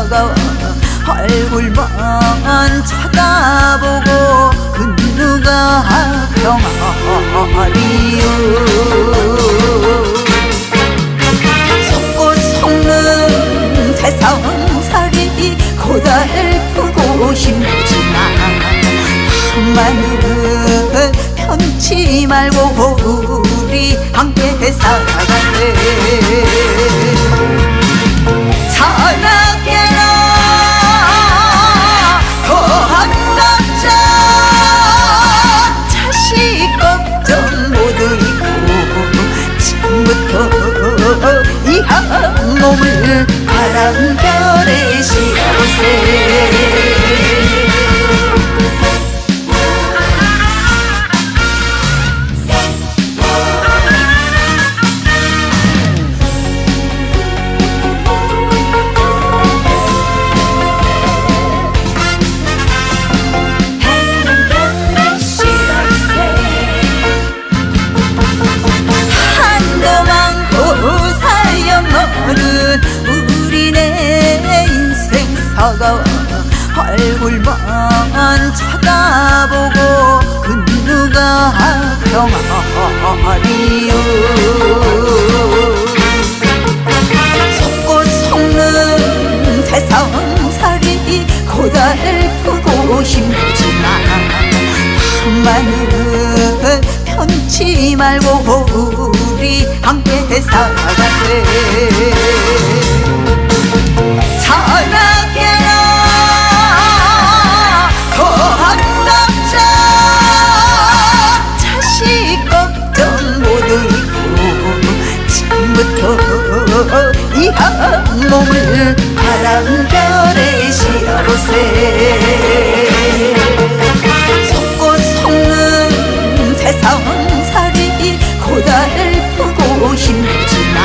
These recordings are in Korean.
차가워 얼굴만 쳐다보고 그 누가 평화리요 속고 속는 세상살이 고달프고 힘들지만 마음만은 편치 말고 우리 함께 살아갈래. 이한 몸을 바람결에 씌워세 평안이요 속고 속는 세상살이 고달프고 힘들지만 한마는 편치 말고 우리 함께 살아갈래 부터 이한 몸을 바람결에 씌워보세. 속고 속는 세상살이 고달프고 힘들지만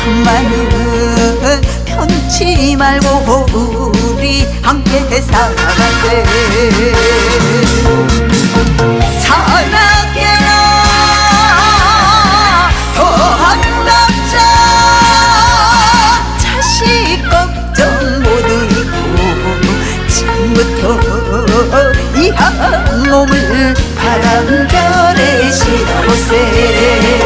한마는 편치 말고 우리 함께 살아갈래 이한 몸을 바람결에 씌워보세